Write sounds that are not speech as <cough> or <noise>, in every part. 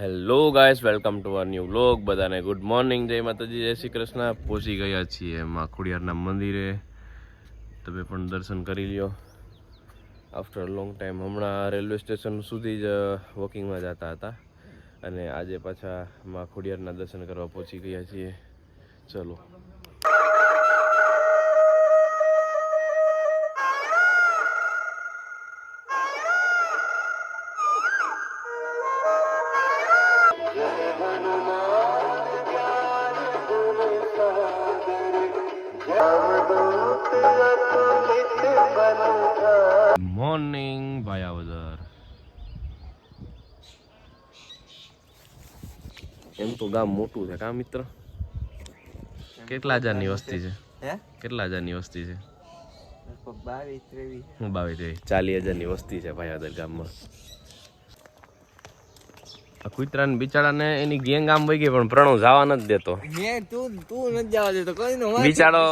Hello guys welcome to our new vlog બધાને good morning જય માતાજી, જય શ્રી કૃષ્ણ. પહોંચી ગયા છીએ માખુડિયારના મંદિરે. તમે પણ દર્શન કરી લ્યો. આફ્ટર લોંગ ટાઈમ હમણાં રેલવે સ્ટેશન સુધી જ વોકિંગમાં જતા હતા. અને આજે પાછા માં ખોડિયારના દર્શન કરવા પહોંચી ગયા છીએ. ચલો. મોર્નિંગ ભાયાવદર એમ તો ગામ મોટું છે કા મિત્ર? કેટલા હજારની વસ્તી છે? હે? કેટલા હજારની વસ્તી છે? બાવીસ ત્રેવીસ. હું બાવીસ ત્રેવીસ. ચાલીસ હજારની વસ્તી છે ભાયાદર ગામમાં. આ બિચારા ને એની ગેંગ આમ વહી ગઈ પણ પ્રણવ જવા નથી દેતો. તું તું નથી જવા દેતો કોઈ નો બિચારો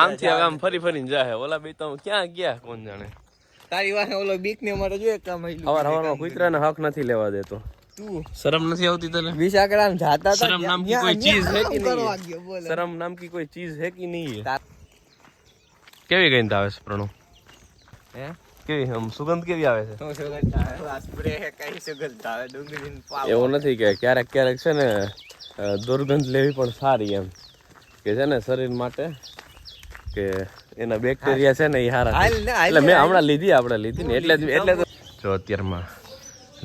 આમથી હવે આમ ફરી ફરીને જાય ઓલા બે તો ક્યાં ગયા કોણ જાણે? તારી વાહે ઓલો બીક ને અમારે જોઈએ કામ અવાર હવાર હવારમાં કૂતરાને હક નથી લેવા દેતો. તું શરમ નથી આવતી તને? વિશાખરામ જાતા શરમ નામ કી કોઈ ચીજ હે કે નહીં. શરમ નામ કી કોઈ ચીઝ હે કે નહીં કેવી ગઈ આવે છે પ્રણવ? હે? કેવી આમ સુગંધ કેવી આવે છે? તો સુગંધ આવે? આ સ્પ્રે હે કઈ સુગંધ આવે? ડુંગળીનો પાવ એવું નથી કે ક્યારેક ક્યારેક છે ને દુર્ગંધ લેવી પણ સારી એમ. કે છે ને શરીર માટે કે એના બેક્ટેરિયા છે ને એ હાલ એટલે મેં હમણાં લીધી આપણે લીધી ને એટલે એટલે જો અત્યારમાં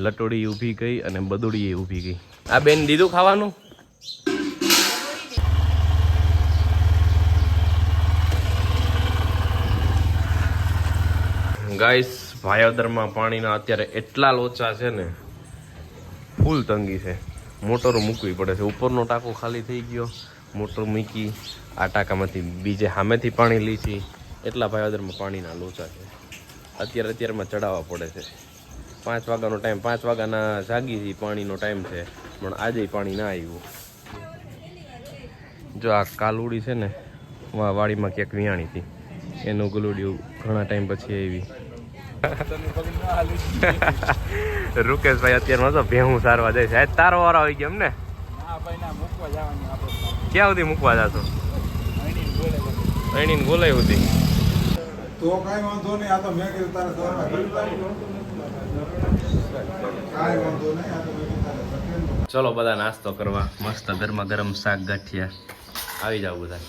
લટોડી ઊભી ગઈ અને બદુડી ઊભી ગઈ. આ બેન દીધું ખાવાનું? ગાઈસ, ભાયોદરમાં પાણીના અત્યારે એટલા લોચા છે ને, ફૂલ તંગી છે. મોટરો મૂકવી પડે છે. ઉપરનો ટાંકો ખાલી થઈ ગયો. મોટર મૂકી, આ ટાંકામાંથી બીજે સામેથી પાણી લીધી એટલા ભાયોદરમાં પાણીના લોચા છે. અત્યારે અત્યારમાં ચડાવવા પડે છે. પાંચ વાગ્યાનો ટાઈમ પાંચ વાગ્યાના જાગીથી પાણીનો ટાઈમ છે. પણ આજે પાણી ના આવ્યું. જો આ કાલુડી છે ને વાડીમાં ક્યાંક વિયાણી હતી. એનું ગલુડિયું ઘણા ટાઈમ પછી આવી. <laughs> રૂકેશભાઈ અત્યારમાં તો ભેહું સારવા જાય છે. તારો વારો આવી ગયો એમ ને? ક્યાં સુધી મૂકવા જાતો અણીને બોલાય સુધી તો કઈ વાંધો નહીં આ તો મેં કીધું તારે કાંઈ વાંધો નહીં આ તો મેં કીધું તારે સકેન્ડ ચલો બધા નાસ્તો કરવા. મસ્ત ગરમા ગરમ શાક ગાંઠિયા. આવી જાવ બધા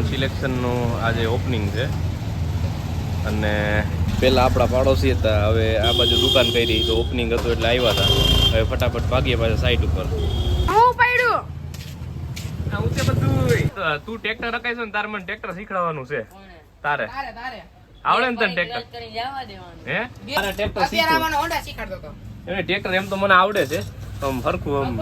સિલેક્શનનું આજે ઓપનિંગ છે. અને પહેલાં આપણા પાડોશી હતા હવે આ બાજુ દુકાન કરી તો ઓપનિંગ હતું એટલે આવ્યા હતા. હવે ફટાફટ ભાગીએ પાછા સાઈડ ઉપર. હું તું ટ્રેક્ટર રખાઈશ ને તારે મને ટ્રેક્ટર શીખડાવવાનું છે. તારે. તારે તારે. આવડે ને તને ટ્રેક્ટર કરીને જવા દેવાનું. હે? તારે એને ટ્રેક્ટર એમ તો મને આવડે છે. આમ સરખું આમ.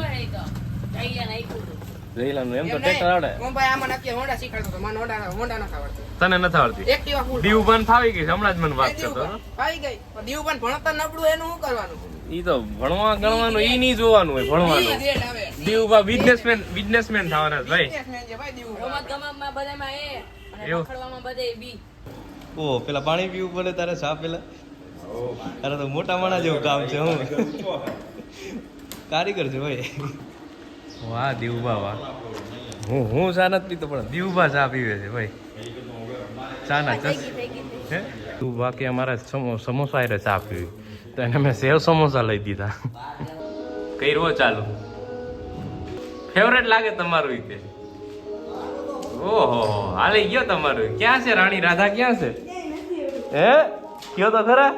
એમ તો ટ્રેક્ટર આવડે હું ભાઈ આમાં નક્કી હોન્ડા શીખવાડતો હતો મને હોન્ડા હોન્ડા નથી આવડતું તને નથી આવડતી એક્ટિવા ફૂલ દીવ બંધ ફાવી ગઈ હમણાં જ મને વાત કરતો હતો. ગઈ. પણ ભણતર નબળું એનું શું કરવાનું? ઈ તો ભણવા ગણવાનું ઈ નહીં જોવાનું હોય ભણવાનું. બિઝનેસમેન બિઝનેસમેન થવાના ભાઈ. Businessman છે ભાઈ દીવ રમત ગમતમાં બધામાં એ અને એવું? બધે બી. ઓ પેલા પાણી પીવું પડે તારે સા પેલા? તારે તો મોટા માણા જેવું કામ છે હું. કારીગર છે ભાઈ. વાહ દીવબા વાહ. હું હું ચા નથી પીતો પણ દીવબા ચા પીવે છે ભાઈ. ચાના ચસ. હે? તું બાકી અમારા સમ- સમોસા હારે ચા પીવી. તો એને મેં સેવ સમોસા લઈ દીધા. કઈ રો ચાલુ. ફેવરેટ લાગે તમારું ઈ તે ઓહો હાલે ગયો તમારું. ક્યાં છે રાણી? રાધા ક્યાં છે? હે? કયો તો ખરા?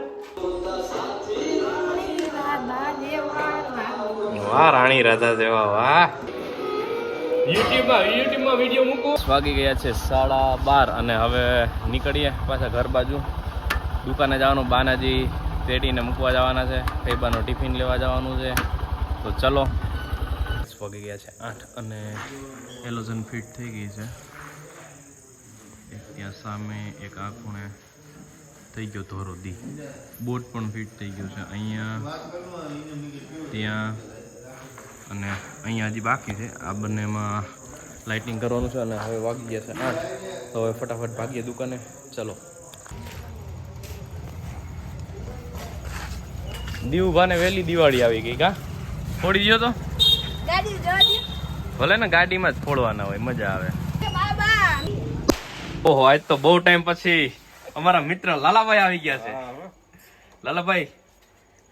વાહ રાણી રાધા જેવા વાહ યુટ્યુબમાં યુટ્યુબમાં વીડિયો મૂકું. વાગી ગયા છે સાડા બાર અને હવે નીકળીએ પાછા ઘર બાજુ. દુકાને જવાનું બાનાજી પેટીને મૂકવા જવાના છે ફેબાનો ટિફિન લેવા જવાનું છે. તો ચલો. વાગી ગયા છે આઠ અને એલોઝન ફિટ થઈ ગઈ છે. એક ત્યાં સામે એક આ ખૂણે થઈ ગયો ધોરો દી. બોટ પણ ફિટ થઈ ગયું છે. અહીંયા ત્યાં અને અહીંયા હજી બાકી છે. આ બંનેમાં લાઇટિંગ કરવાનું છે અને હવે વાગી ગયા છે આઠ. તો હવે ફટાફટ ભાગીએ દુકાને. ચલો. દીવભાને વહેલી દિવાળી આવી ગઈ કા? ફોડી ગયો તો. ભલે ને ગાડીમાં જ ફોડવાના હોય મજા આવે. ઓહો આજ તો બહુ ટાઈમ પછી અમારા મિત્ર લાલાભાઈ આવી ગયા છે. લાલાભાઈ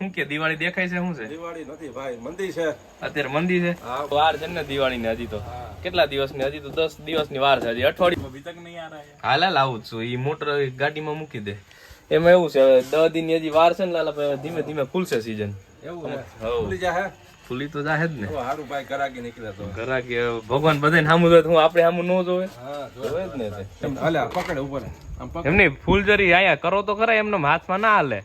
શું કે દિવાળી દેખાય છે શું છે? દિવાળી નથી ભાઈ મંદી છે. અત્યારે મંદી છે? વાર છે ને દિવાળી ને હજી તો. કેટલા દિવસની હજી તો દસ દિવસની વાર છે હજી અઠવાડિયું. હાલ હાલ આવું જ છું. એ મોટર ગાડીમાં મૂકી દે. એમાં એવું છે દસ દિનની હજી વાર છે ને લાલા ધીમે ધીમે ખુલશે સીઝન એવું ખુલી તો જાહે જ ને. હારું ભાઈ કરાકી નીકળ્યા તો. ઘરા ભગવાન બધાને સામું જોવે હું આપણે સામું ન જોવે. જોવે જ ને હાલે આ પકડે ઉપર. એમની આયા કરો તો ખરા એમને હાથમાં ના હાલે.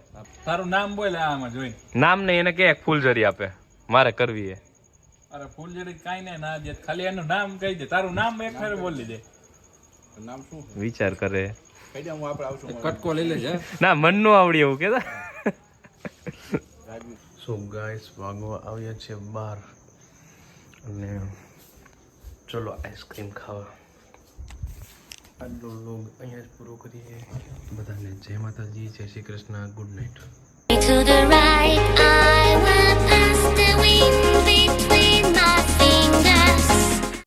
તારું નામ બોલે આમાં જોઈ. નામ નહીં એને કે ફૂલઝરી આપે. મારે કરવી એ. અરે ફૂલઝરી કાઈ ને ના દે. ખાલી એનું નામ કહી દે. તારું નામ એક ફેર બોલી દે. નામ શું? વિચાર કરે. કહી દે હું આપણે આવશું કટકો લઈ લેજે ના મનનું આવડી એવું કે સો ગાઈસ વાગવા આવ્યા છે બાર. અને ચલો આઈસ્ક્રીમ ખાવા. આજનો લોગ અહીંયા જ પૂરો કરીએ. બધાને જય માતાજી જય શ્રી કૃષ્ણ ગુડ નાઇટ.